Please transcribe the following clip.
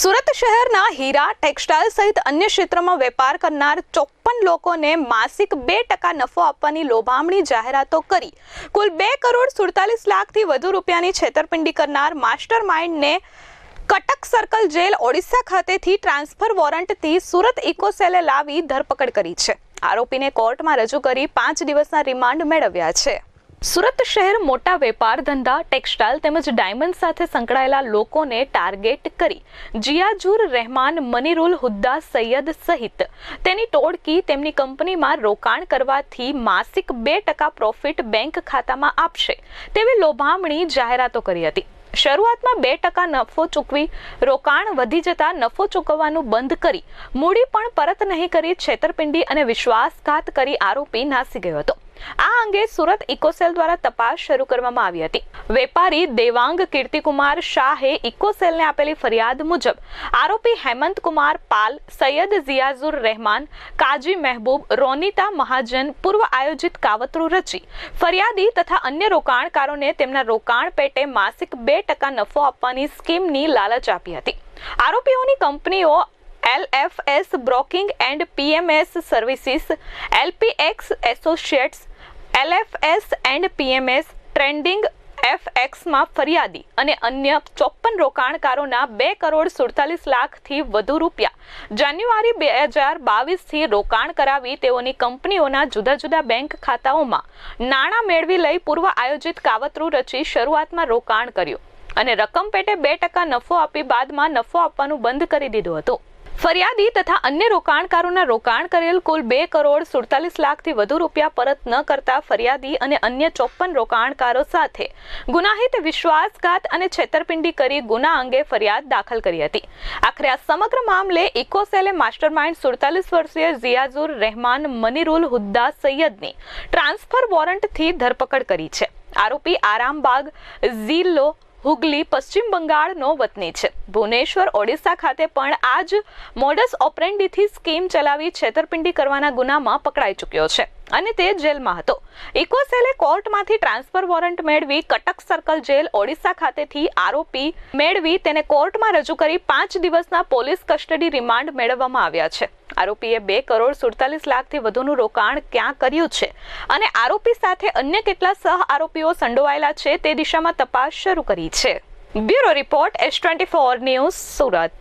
સુરત શહેરના હીરા ટેક્સટાઇલ સહિત અન્ય ક્ષેત્રમાં વેપાર કરનાર ચોપ્પન લોકોને માસિક બે ટકા નફો આપવાની લોભામણી જાહેરાતો કરી. કુલ બે કરોડ સુડતાલીસ લાખથી વધુ રૂપિયાની છેતરપિંડી કરનાર માસ્ટર માઇન્ડને કટક સર્કલ જેલ ઓડિશા ખાતેથી ટ્રાન્સફર વોરંટથી સુરત ઇકોસેલે લાવી ધરપકડ કરી છે. આરોપીને કોર્ટમાં રજૂ કરી પાંચ દિવસના રિમાન્ડ મેળવ્યા છે. સુરત શહેર મોટા વેપાર ધંધા, ટેક્સટાઇલ તેમજ ડાયમંડ સાથે સંકળાયેલા લોકોને ટાર્ગેટ કરી જિયાજુર રહેમાન મનીરુલ હુદ્દા સૈયદ સહિત. તેની ટોળકી તેમની કંપનીમાં રોકાણ કરવાથી માસિક બે ટકા પ્રોફિટ બેંક ખાતામાં આપશે. તેવી લોભામણી જાહેરાતો કરી હતી. શરૂઆતમાં બે ટકા નફો ચૂકવી, રોકાણ વધી જતા નફો ચૂકવવાનું બંધ કરી, મૂડી પણ પરત નહીં કરી, છેતરપિંડી અને વિશ્વાસઘાત કરી આરોપી નાસી ગયો હતો. આ અંગે સુરત ઇકોસેલ દ્વારા તપાસ શરૂ કરવામાં આવી હતી. વેપારી દેવાંગ કીર્તિકુમાર શાહે ઇકોસેલને આપેલી ફરિયાદ મુજબ આરોપી હેમંત કુમાર પાલ, સૈયદ ઝિયાઝુર રહેમાન, કાજી મહેબૂબ, રોનિતા મહાજન, પૂર્વ આયોજિત કાવતરું રચી, ફરિયાદી તથા અન્ય રોકાણકારોને તેમના રોકાણ પેટે માસિક બે ટકા નફો આપવાની સ્કીમની લાલચ આપી હતી. આરોપીઓની કંપનીઓ LFS broking and PMS services LPX associates LFS and PMS trending એફએક્સમાં ફરિયાદી અને અન્ય ચોપ્પન રોકાણકારોના બે કરોડ સુડતાલીસ લાખથી વધુ રૂપિયા જાન્યુઆરી બે હજાર બાવીસથી રોકાણ કરાવી તેઓની કંપનીઓના જુદા જુદા બેંક ખાતાઓમાં નાણાં મેળવી લઈ પૂર્વ આયોજિત કાવતરું રચી શરૂઆતમાં રોકાણ કર્યું અને રકમ પેટે બે ટકા નફો આપી બાદમાં નફો આપવાનું બંધ કરી દીધું હતું. ફરિયાદી તથા અન્ય રોકાણકારોના રોકાણ કરેલ કુલ બે કરોડ સુડતાલીસ લાખથી વધુ રૂપિયા પરત ન કરતા ફરિયાદી અને અન્ય ચોપ્પન રોકાણકારો સાથે ગુનાહિત વિશ્વાસઘાત અને છેતરપિંડી કરી ગુના અંગે ફરિયાદ દાખલ કરી હતી. આખરે આ સમગ્ર મામલે ઇકોસેલે માસ્ટરમાઇન્ડ સુડતાલીસ વર્ષીય ઝિયાઝુર રહેમાન મનીરુલ હુદ્દા સૈયદની ટ્રાન્સફર વોરંટથી ધરપકડ કરી છે. આરોપી આરામબાગ ઝીલ્લો હુગલી પશ્ચિમ બંગાળનો વતની છે. ભુવનેશ્વર, ઓડિશા ખાતે પણ આ જ મોડસ ઓપરેન્ડીથી સ્કીમ ચલાવી છેતરપિંડી કરવાના ગુનામાં પકડાઈ ચૂક્યો છે. અને તે જેલમાં હતો. ઇકોસેલે કોર્ટમાંથી ટ્રાન્સફર વોરંટ મેળવી કટક સર્કલ જેલ ઓડિશા ખાતેથી આરોપી મેળવી તેને કોર્ટમાં રજૂ કરી પાંચ દિવસના પોલીસ કસ્ટડી રિમાન્ડ મેળવવામાં આવ્યા છે. આરોપીએ બે કરોડ સુડતાલીસ લાખથી વધુનું રોકાણ ક્યાં કર્યું છે? અને આરોપી સાથે અન્ય કેટલા સહ આરોપીઓ સંડોવાયેલા છે તે દિશામાં તપાસ શરૂ કરી છે. Bureau report S twenty four news Surat.